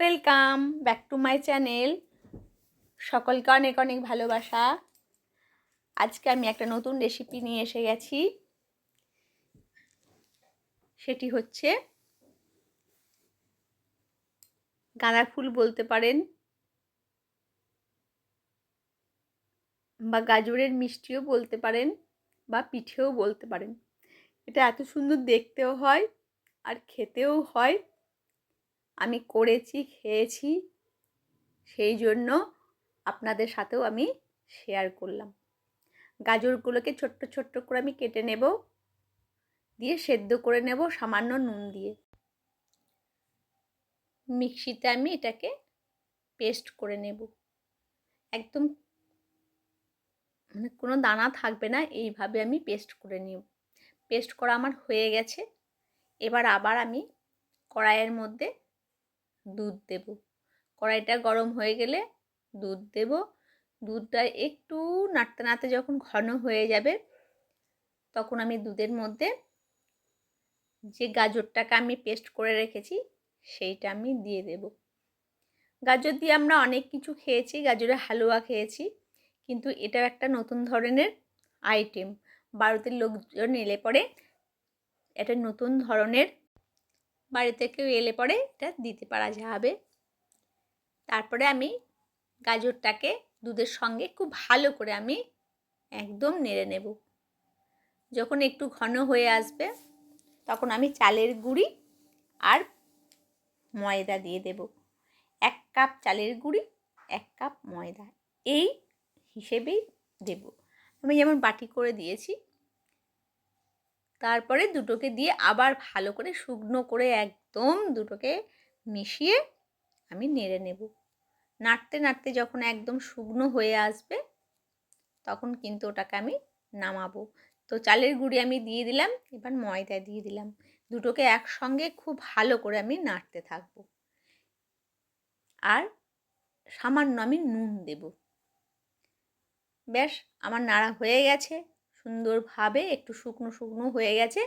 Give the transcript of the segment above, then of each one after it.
Welcome back to my channel সকলকে অনেক অনেক ভালোবাসা। আজকে আমি একটা নতুন রেসিপি নিয়ে এসে গেছি। সেটি হচ্ছে গাঁদা ফুল বলতে পারেন বা গাজরের মিষ্টিও বলতে পারেন বা পিঠেও বলতে পারেন। এটা এত সুন্দর দেখতেও হয় আর খেতেও হয়। আমি করেছি, খেয়েছি, সেই জন্য আপনাদের সাথেও আমি শেয়ার করলাম। গাজরগুলোকে ছোট্ট ছোট্ট করে আমি কেটে নেব, দিয়ে সেদ্ধ করে নেব সামান্য নুন দিয়ে। মিক্সিতে আমি এটাকে পেস্ট করে নেব। একদম মানে কোনো দানা থাকবে না, এইভাবে আমি পেস্ট করে নেব। পেস্ট করা আমার হয়ে গেছে। এবার আবার আমি কড়াইয়ের মধ্যে দুধ দেব। কড়াইটা গরম হয়ে গেলে দুধ দেব। দুধটা একটু নাড়তে নাড়তে যখন ঘন হয়ে যাবে, তখন আমি দুধের মধ্যে যে গাজরটাকে আমি পেস্ট করে রেখেছি, সেইটা আমি দিয়ে দেব। গাজর দিয়ে আমরা অনেক কিছু খেয়েছি, গাজরের হালুয়া খেয়েছি, কিন্তু এটাও একটা নতুন ধরনের আইটেম বাড়িতে লোকজন এলে পরে এটা নতুন ধরনের বাড়িতে কেউ এলে পরে এটা দিতে পারা যাবে। তারপরে আমি গাজরটাকে দুধের সঙ্গে খুব ভালো করে আমি একদম নেড়ে নেব। যখন একটু ঘন হয়ে আসবে, তখন আমি চালের গুঁড়ি আর ময়দা দিয়ে দেব। এক কাপ চালের গুঁড়ি, এক কাপ ময়দা, এই হিসেবেই দেব। আমি যেমন বাটি করে দিয়েছি তারপরে দুটোকে দিয়ে আবার ভালো করে শুকনো করে একদম দুটোকে মিশিয়ে আমি নেড়ে নেব। নাড়তে নাড়তে যখন একদম শুকনো হয়ে আসবে, তখন কিন্তু ওটাকে আমি নামাবো। তো চালের গুঁড়ি আমি দিয়ে দিলাম, এবার ময়দা দিয়ে দিলাম। দুটোকে একসঙ্গে খুব ভালো করে আমি নাড়তে থাকব। আর সামান্য আমি নুন দেব। ব্যাস, আমার নাড়া হয়ে গেছে। সুন্দরভাবে একটু শুকনো শুকনো হয়ে গেছে।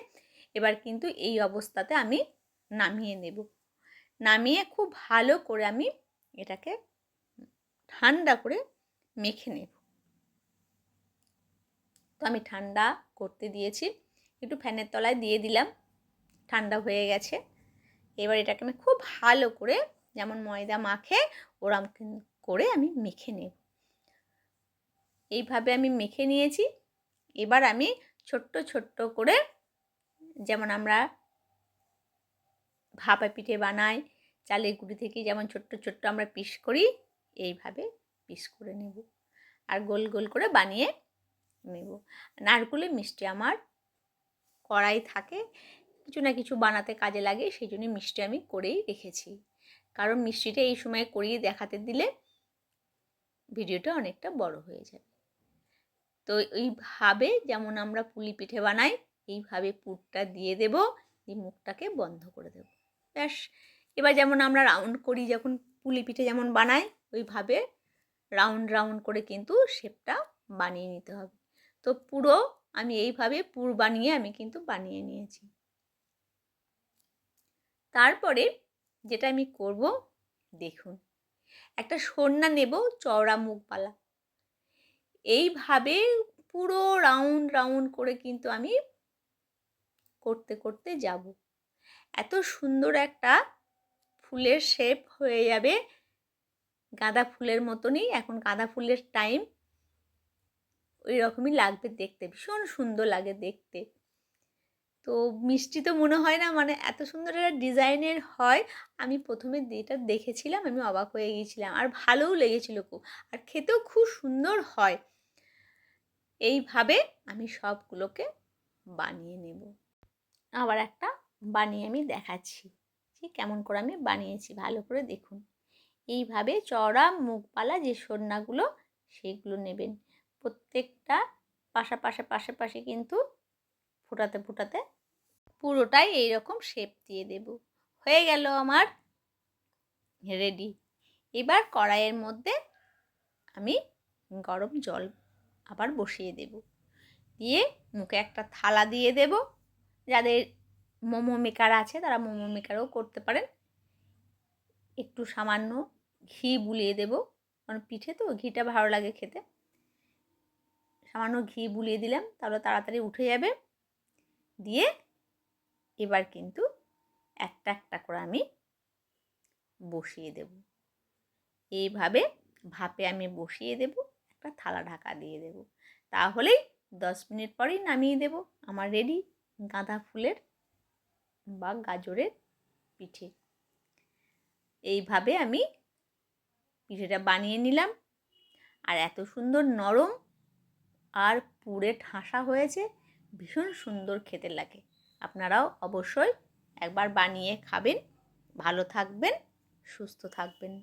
এবার কিন্তু এই অবস্থাতে আমি নামিয়ে নেব। নামিয়ে খুব ভালো করে আমি এটাকে ঠান্ডা করে মেখে নেব। তো আমি ঠান্ডা করতে দিয়েছি। একটু ফ্যানের তলায় দিয়ে দিলাম। ঠান্ডা হয়ে গেছে। এবার এটাকে আমি খুব ভালো করে যেমন ময়দা মাখে ওরম করে আমি মেখে নেব। এইভাবে আমি মেখে নিয়েছি। এবার আমি ছোট্ট ছোট্ট করে যেমন আমরা ভাপা পিঠে বানাই, চালের গুঁড়ি থেকে যেমন ছোট্ট ছোট্ট আমরা পিস করি, এইভাবে পিস করে নেব। আর গোল গোল করে বানিয়ে নেব। নারকুলের মিষ্টি আমার কড়াই থাকে, কিছু না কিছু বানাতে কাজে লাগে, সেই জন্য মিষ্টি আমি করেই রেখেছি। কারণ মিষ্টিটা এই সময় করিয়ে দেখাতে দিলে ভিডিওটা অনেকটা বড় হয়ে যাবে। তো এইভাবে যেমন আমরা পুলি পিঠে বানাই, এইভাবে পুরটা দিয়ে দেব, দিয়ে মুখটাকে বন্ধ করে দেব। ব্যাস। এবার যেমন আমরা রাউন্ড করি, যখন পুলি পিঠে যেমন বানাই, ওইভাবে রাউন্ড রাউন্ড করে কিন্তু শেপটা বানিয়ে নিতে হবে। তো পুরো আমি এইভাবে পুর বানিয়ে আমি কিন্তু বানিয়ে নিয়েছি। তারপরে যেটা আমি করব, দেখুন। একটা সন্না নেব চওড়া মুখপালা এইভাবে পুরো রাউন্ড রাউন্ড করে কিন্তু আমি করতে করতে যাব। এত সুন্দর একটা ফুলের শেপ হয়ে যাবে। গাঁদা ফুলের মতনই, এখন গাঁদা ফুলের টাইম ওই রকমই লাগবে দেখতে, ভীষণ সুন্দর লাগে দেখতে। তো মিষ্টি তো মনে হয় না মানে এত সুন্দর একটা ডিজাইনের হয়। আমি প্রথমে যেটা দেখেছিলাম, আমি অবাক হয়ে গিয়েছিলাম। আর ভালোও লেগেছিল খুব। আর খেতেও খুব সুন্দর হয়। এইভাবে আমি সবগুলোকে বানিয়ে নেব। আবার একটা বানিয়ে আমি দেখাচ্ছি। যে কেমন করে আমি বানিয়েছি, ভালো করে দেখুন। এইভাবে চড়া মুখপালা যে সন্নাগুলো, সেগুলো নেবেন। প্রত্যেকটা পাশা পাশে পাশে কিন্তু ফোটাতে ফোটাতে পুরোটাই এইরকম শেপ দিয়ে দেব। হয়ে গেল আমার রেডি। এবার কড়াইয়ের মধ্যে আমি গরম জল আবার বসিয়ে দেব। দিয়ে মুখে একটা থালা দিয়ে দেব। যাদের মোমো মেকার আছে তারা মোমো মেকারও করতে পারেন। একটু সামান্য ঘি বুলিয়ে দেব। কারণ পিঠে তো ঘিটা ভালো লাগে খেতে। সামান্য ঘি বুলিয়ে দিলাম, তাহলে তাড়াতাড়ি উঠে যাবে। দিয়ে এবার কিন্তু একটা একটা করে আমি বসিয়ে দেব। এইভাবে ভাপে আমি বসিয়ে দেব। একটা থালা ঢাকা দিয়ে দেব। তাহলেই দশ মিনিট পরেই নামিয়ে দেব আমার রেডি গাঁদা ফুলের বা গাজরের পিঠে। এইভাবে আমি পিঠেটা বানিয়ে নিলাম। আর এত সুন্দর নরম আর পুরে ঠাসা হয়েছে, ভীষণ সুন্দর খেতে লাগে। আপনারাও অবশ্যই একবার বানিয়ে খাবেন। ভালো থাকবেন, সুস্থ থাকবেন।